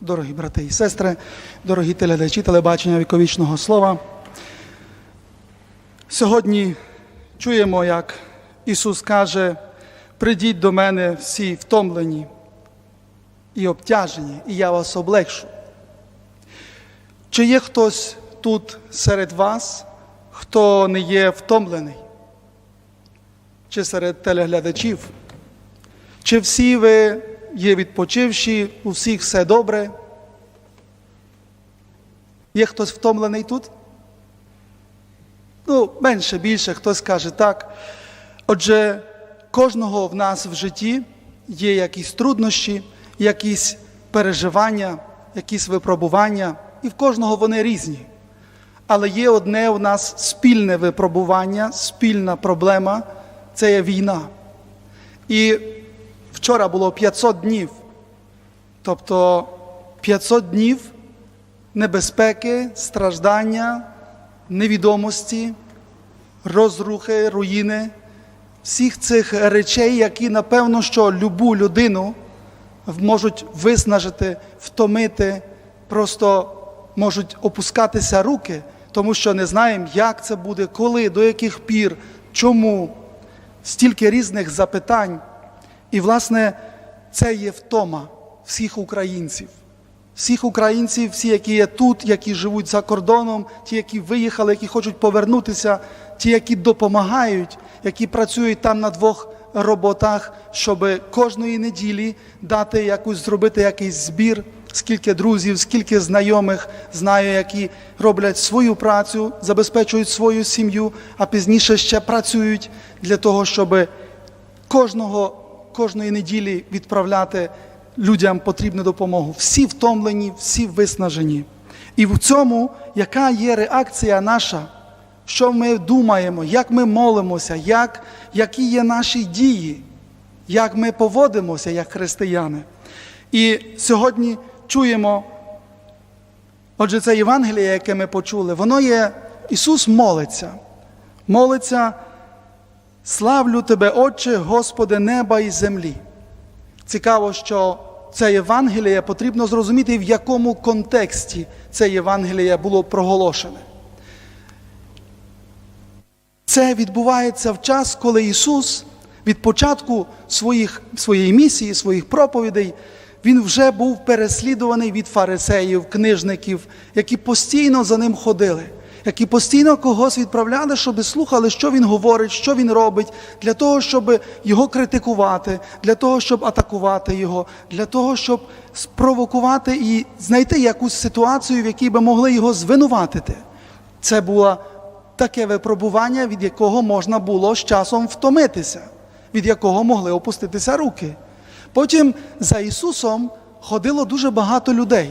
Дорогі брати і сестри, дорогі телеглядачі телебачення віковічного слова. Сьогодні чуємо, як Ісус каже: прийдіть до мене всі втомлені і обтяжені, і я вас облегшу. Чи є хтось тут серед вас, хто не є втомлений? Чи серед телеглядачів? Чи всі ви є відпочивші, у всіх все добре? Є хтось втомлений тут? Ну, менше, більше, хтось каже так. Отже, кожного в нас в житті є якісь труднощі, якісь переживання, якісь випробування, і в кожного вони різні. Але є одне у нас спільне випробування, спільна проблема це є війна. І вчора було 500 днів. Тобто 500 днів небезпеки, страждання, невідомості, розрухи, руїни, всіх цих речей, які, напевно, що любу людину можуть виснажити, втомити, просто можуть опускатися руки, тому що не знаємо, як це буде, коли, до яких пір, чому, стільки різних запитань. І, власне, це є втома всіх українців. Всіх українців, всі, які є тут, які живуть за кордоном, ті, які виїхали, які хочуть повернутися, ті, які допомагають, які працюють там на двох роботах, щоб кожної неділі дати якусь зробити якийсь збір, скільки друзів, скільки знайомих знаю, які роблять свою працю, забезпечують свою сім'ю, а пізніше ще працюють для того, щоб кожного, кожної неділі відправляти людям потрібну допомогу. Всі втомлені, всі виснажені. І в цьому, яка є реакція наша, що ми думаємо, як ми молимося, як, які є наші дії, як ми поводимося як християни. І сьогодні чуємо, отже, це Євангеліє, яке ми почули, воно є, Ісус молиться, молиться, славлю Тебе, Отче, Господи, неба і землі. Цікаво, що це Євангеліє потрібно зрозуміти, в якому контексті це Євангеліє було проголошене. Це відбувається в час, коли Ісус від початку своїх, своєї місії, своїх проповідей, Він вже був переслідуваний від фарисеїв, книжників, які постійно за ним ходили, які постійно когось відправляли, щоб слухали, що він говорить, що він робить, для того, щоб його критикувати, для того, щоб атакувати його, для того, щоб спровокувати і знайти якусь ситуацію, в якій би могли його звинуватити. Це було таке випробування, від якого можна було з часом втомитися, від якого могли опуститися руки. Потім за Ісусом ходило дуже багато людей.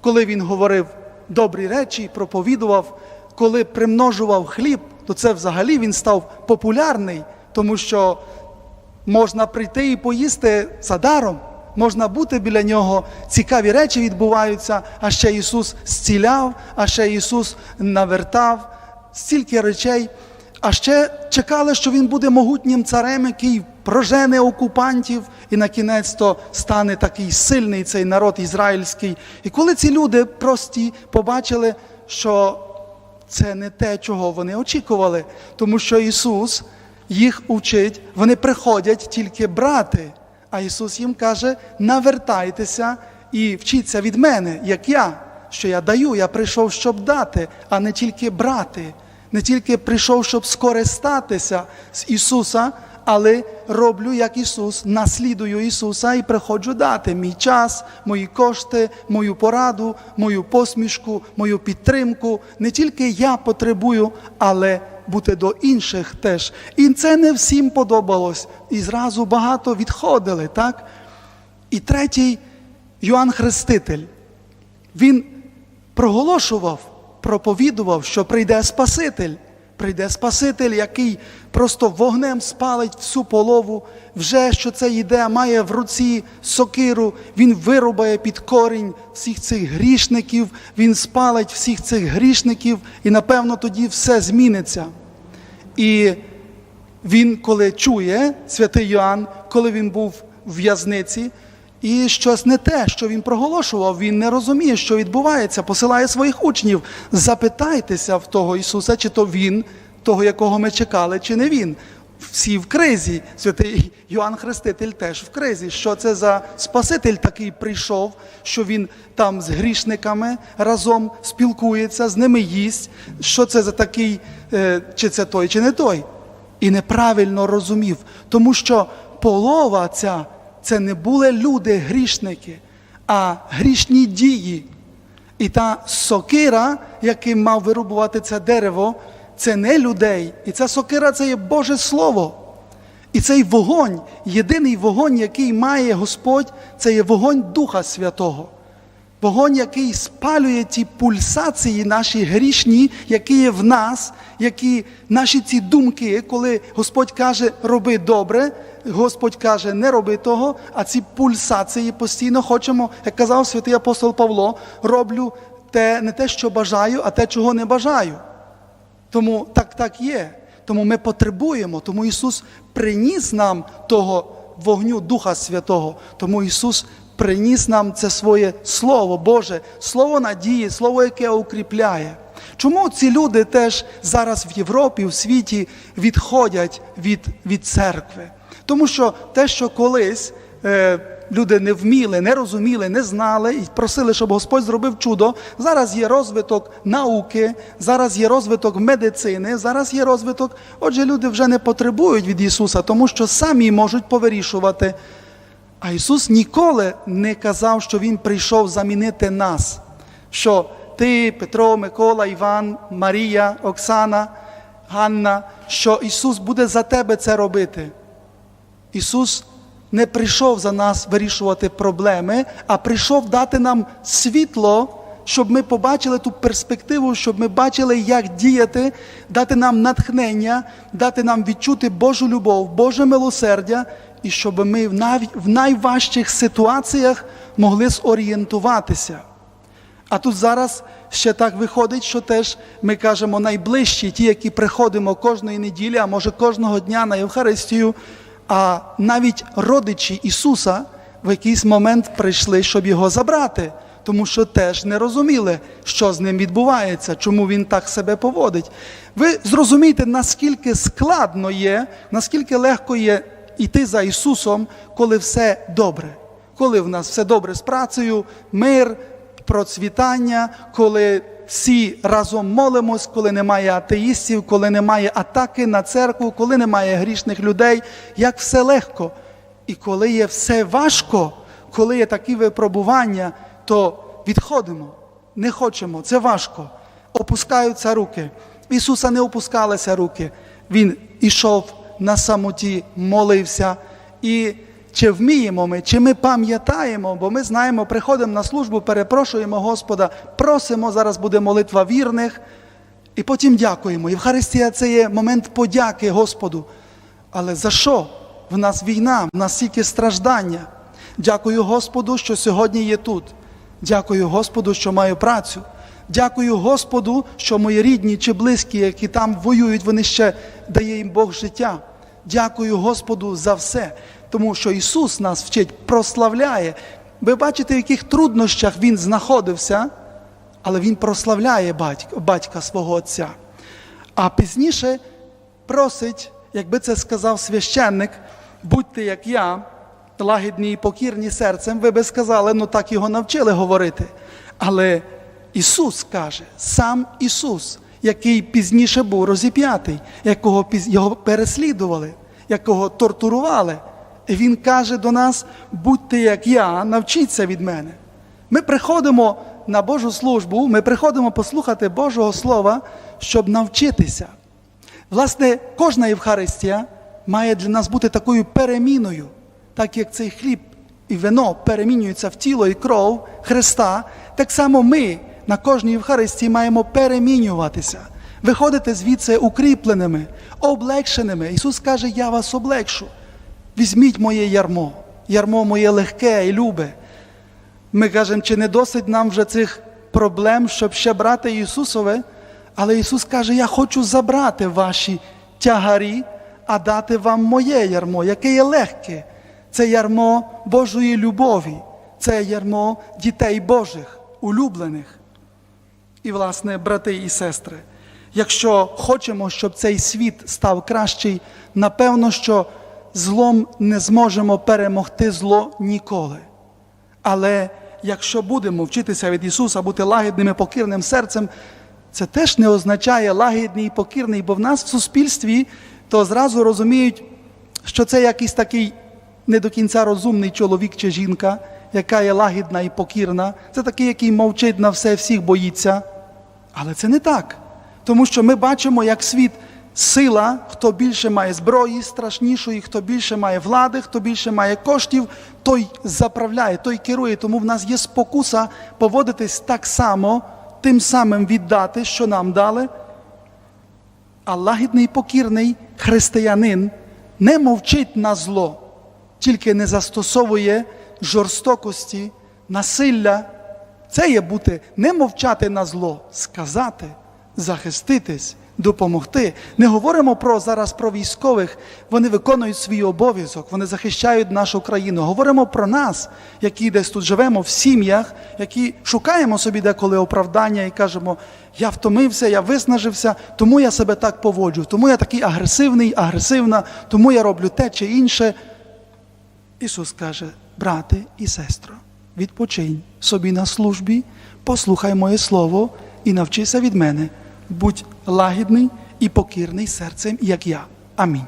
Коли Він говорив добрі речі, проповідував, коли примножував хліб, то це взагалі він став популярний, тому що можна прийти і поїсти за даром. Можна бути біля нього, цікаві речі відбуваються, а ще Ісус зціляв, а ще Ісус навертав, стільки речей. А ще чекали, що Він буде могутнім царем, який прожене окупантів, і на кінець то стане такий сильний цей народ ізраїльський. І коли ці люди прості побачили, що це не те, чого вони очікували, тому що Ісус їх учить, вони приходять тільки брати. А Ісус їм каже: навертайтеся і вчіться від мене, як я, що я даю, я прийшов, щоб дати, а не тільки брати, не тільки прийшов, щоб скористатися з Ісуса, але роблю як Ісус, наслідую Ісуса і приходжу дати мій час, мої кошти, мою пораду, мою посмішку, мою підтримку. Не тільки я потребую, але бути до інших теж. І це не всім подобалось. І зразу багато відходили, так? І третій Йоанн Хреститель. Він проголошував, проповідував, що прийде Спаситель. Прийде Спаситель, який просто вогнем спалить всю полову, вже що це йде, має в руці сокиру, він вирубає під корінь всіх цих грішників, він спалить всіх цих грішників, і напевно тоді все зміниться. І він, коли чує, святий Йоанн, коли він був в в'язниці, і щось не те, що він проголошував, він не розуміє, що відбувається, посилає своїх учнів. Запитайтеся в того Ісуса, чи то Він, того, якого ми чекали, чи не Він. Всі в кризі. Святий Йоанн Хреститель теж в кризі. Що це за Спаситель такий прийшов, що він там з грішниками разом спілкується, з ними їсть. Що це за такий, е, чи це той, чи не той? І неправильно розумів, тому що полова ця це не були люди грішники, а грішні дії. І та сокира, яким мав вирубувати це дерево, це не людей. І ця сокира це є Боже Слово. І цей вогонь, єдиний вогонь, який має Господь, це є вогонь Духа Святого. Вогонь, який спалює ті пульсації наші грішні, які є в нас, які наші ці думки, коли Господь каже, роби добре, Господь каже, не роби того, а ці пульсації постійно хочемо, як казав святий апостол Павло, роблю те, не те, що бажаю, а те, чого не бажаю. Тому так так є. Тому ми потребуємо, тому Ісус приніс нам того вогню Духа Святого. Тому Ісус приніс нам це своє Слово Боже, Слово надії, Слово, яке укріпляє. Чому ці люди теж зараз в Європі, в світі відходять від, від церкви? Тому що те, що колись е, люди не вміли, не розуміли, не знали і просили, щоб Господь зробив чудо. Зараз є розвиток науки, зараз є розвиток медицини, зараз є розвиток. Отже, люди вже не потребують від Ісуса, тому що самі можуть повирішувати. А Ісус ніколи не казав, що Він прийшов замінити нас. Що ти, Петро, Микола, Іван, Марія, Оксана, Ганна, що Ісус буде за тебе це робити. Ісус не прийшов за нас вирішувати проблеми, а прийшов дати нам світло, щоб ми побачили ту перспективу, щоб ми бачили, як діяти, дати нам натхнення, дати нам відчути Божу любов, Боже милосердя, і щоб ми в нав- в найважчих ситуаціях могли зорієнтуватися. А тут зараз ще так виходить, що теж ми кажемо найближчі, ті, які приходимо кожної неділі, а може кожного дня на Євхаристію, а навіть родичі Ісуса в якийсь момент прийшли, щоб його забрати, тому що теж не розуміли, що з ним відбувається, чому він так себе поводить. Ви зрозумієте, наскільки складно є, наскільки легко є йти за Ісусом, коли все добре, коли в нас все добре з працею, мир процвітання, коли всі разом молимось, коли немає атеїстів, коли немає атаки на церкву, коли немає грішних людей, як все легко. І коли є все важко, коли є такі випробування, то відходимо, не хочемо, це важко. Опускаються руки. Ісуса не опускалися руки. Він ішов на самоті, молився. І чи вміємо ми, чи ми пам'ятаємо, бо ми знаємо, приходимо на службу, перепрошуємо Господа, просимо, зараз буде молитва вірних, і потім дякуємо. Євхаристія це є момент подяки Господу. Але за що? В нас війна, в нас стільки страждання. Дякую Господу, що сьогодні є тут. Дякую Господу, що маю працю. Дякую Господу, що мої рідні чи близькі, які там воюють, вони ще дає їм Бог життя. Дякую Господу за все, тому що Ісус нас вчить, прославляє. Ви бачите, в яких труднощах Він знаходився, але Він прославляє батька, батька свого Отця. А пізніше просить, якби це сказав священник, будьте як я, лагідні і покірні серцем, ви би сказали, ну так його навчили говорити. Але Ісус каже, сам Ісус, який пізніше був розіп'ятий, якого його переслідували, якого тортурували. Він каже до нас: будьте як я, навчіться від мене. Ми приходимо на Божу службу, ми приходимо послухати Божого Слова, щоб навчитися. Власне, кожна Євхаристія має для нас бути такою переміною, так як цей хліб і вино перемінюються в тіло і кров Христа, так само ми на кожній Євхаристії маємо перемінюватися, виходити звідси укріпленими, облегшеними. Ісус каже, я вас облегшу. Візьміть моє ярмо, ярмо моє легке і любе. Ми кажемо, чи не досить нам вже цих проблем, щоб ще брати Ісусове? Але Ісус каже, я хочу забрати ваші тягарі, а дати вам моє ярмо, яке є легке. це ярмо Божої любові, це ярмо дітей Божих, улюблених. І, власне, брати і сестри, якщо хочемо, щоб цей світ став кращий, напевно, що злом не зможемо перемогти зло ніколи. Але якщо будемо вчитися від Ісуса бути лагідним і покірним серцем, це теж не означає лагідний і покірний, бо в нас в суспільстві то зразу розуміють, що це якийсь такий не до кінця розумний чоловік чи жінка, яка є лагідна і покірна. Це такий, який мовчить на все, всіх боїться. Але це не так. Тому що ми бачимо, як світ сила, хто більше має зброї страшнішої, хто більше має влади, хто більше має коштів, той заправляє, той керує. Тому в нас є спокуса поводитись так само, тим самим віддати, що нам дали. А лагідний покірний християнин не мовчить на зло, тільки не застосовує жорстокості, насилля. Це є бути не мовчати на зло, сказати, захиститись, допомогти. Не говоримо про зараз про військових, вони виконують свій обов'язок, вони захищають нашу країну. Говоримо про нас, які десь тут живемо в сім'ях, які шукаємо собі деколи оправдання і кажемо, я втомився, я виснажився, тому я себе так поводжу, тому я такий агресивний, агресивна, тому я роблю те чи інше. Ісус каже, брате і сестро, відпочинь собі на службі, послухай моє слово і навчися від мене. Будь лагідний і покірний серцем, як я. Амінь.